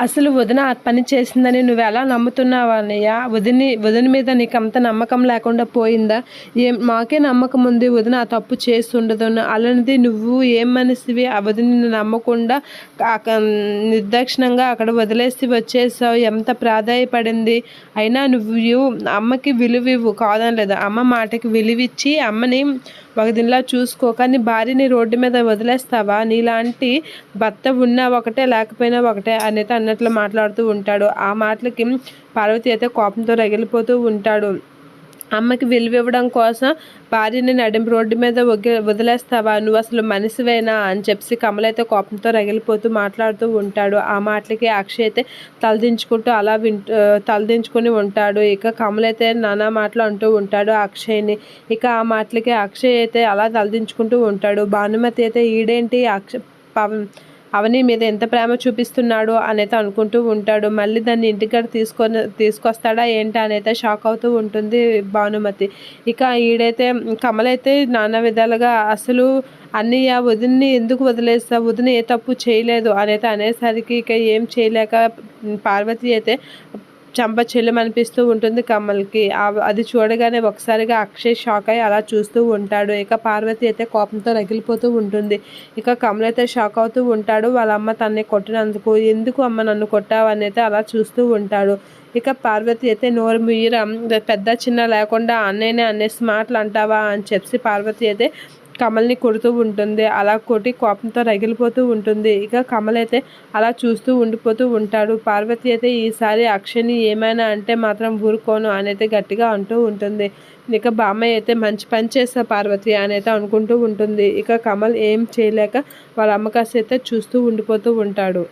అసలు వదిన ఆ పని చేసిందని నువ్వు ఎలా నమ్ముతున్నావు అన్నయ్య? వదిని వదిన మీద నీకు అంత నమ్మకం లేకుండా పోయిందా? ఏం మాకే నమ్మకం ఉంది వదిన ఆ తప్పు చేస్తుండదు అలాంటిది నువ్వు ఏం మనిషివి ఆ వదిని నమ్మకుండా అక- నిర్దాక్షిణంగా అక్కడ వదిలేసి వచ్చేసావు? ఎంత ప్రాధాయపడింది? అయినా నువ్వు అమ్మకి విలువ ఇవ్వు కాదని లేదు అమ్మ మాటకి విలువిచ్చి అమ్మని ఒక దీనిలా చూసుకో. కానీ భార్యని రోడ్డు మీద వదిలేస్తావా? నీలాంటి భర్త ఉన్నా ఒకటే లేకపోయినా ఒకటే అనేది అన్నట్లు మాట్లాడుతూ ఉంటాడు. ఆ మాటలకి పార్వతి అయితే కోపంతో రగిలిపోతూ ఉంటాడు. అమ్మకి విలువ ఇవ్వడం కోసం భార్యని నడింపు రోడ్డు మీద వదిలేస్తావా? నువ్వు అసలు మనిషివేనా? అని చెప్పి కమల అయితే కోపంతో రగిలిపోతూ మాట్లాడుతూ ఉంటాడు. ఆ మాటలకి అక్షయ్ అయితే తలదించుకుంటూ అలా వింటూ తలదించుకుని ఉంటాడు. ఇక కమల అయితే నానా మాటలు అంటూ ఉంటాడు అక్షయ్ని. ఇక ఆ మాటలకి అక్షయ్ అయితే అలా తలదించుకుంటూ ఉంటాడు. భానుమతి అయితే ఈడేంటి? అక్ష పవన్ అవని మీద ఎంత ప్రేమ చూపిస్తున్నాడు అనేది అనుకుంటూ ఉంటాడు. మళ్ళీ దాన్ని ఇంటికాడ తీసుకొని తీసుకొస్తాడా ఏంటి అనేది షాక్ అవుతూ ఉంటుంది భానుమతి. ఇక ఈడైతే కమలైతే నానా విధాలుగా అసలు అన్నయ్య వదిన్ని ఎందుకు వదిలేస్తా వదిన ఏ తప్పు చేయలేదు అనేది అనేసరికి ఇక ఏం చేయలేక పార్వతి అయితే చంప చెల్లెమనిపిస్తూ ఉంటుంది కమల్కి. అది చూడగానే ఒకసారిగా అక్షయ్ షాక్ అయ్యి అలా చూస్తూ ఉంటాడు. ఇక పార్వతి అయితే కోపంతో రగిలిపోతూ ఉంటుంది. ఇక కమల్ అయితే షాక్ అవుతూ ఉంటాడు. వాళ్ళ అమ్మ తన్ని కొట్టినందుకు ఎందుకు అమ్మ నన్ను కొట్టావు? అని అయితే అలా చూస్తూ ఉంటాడు. ఇక పార్వతి అయితే నోరు మీర పెద్ద చిన్న లేకుండా అన్నయ్యనే అనేసి మాటలు అంటావా? అని చెప్పి పార్వతి అయితే కమల్ని కొడుతూ ఉంటుంది. అలా కొట్టి కోపంతో రగిలిపోతూ ఉంటుంది. ఇక కమల్ అయితే అలా చూస్తూ ఉండిపోతూ ఉంటాడు. పార్వతి అయితే ఈసారి అక్షయ్ని ఏమైనా అంటే మాత్రం ఊరుకోను అనేది గట్టిగా అంటూ ఉంటుంది. ఇక బామ్మయ్య అయితే మంచి పని చేస్తా పార్వతి అనైతే అనుకుంటూ ఉంటుంది. ఇక కమల్ ఏం చేయలేక వాళ్ళ అమ్మకాసి అయితే చూస్తూ ఉండిపోతూ ఉంటాడు.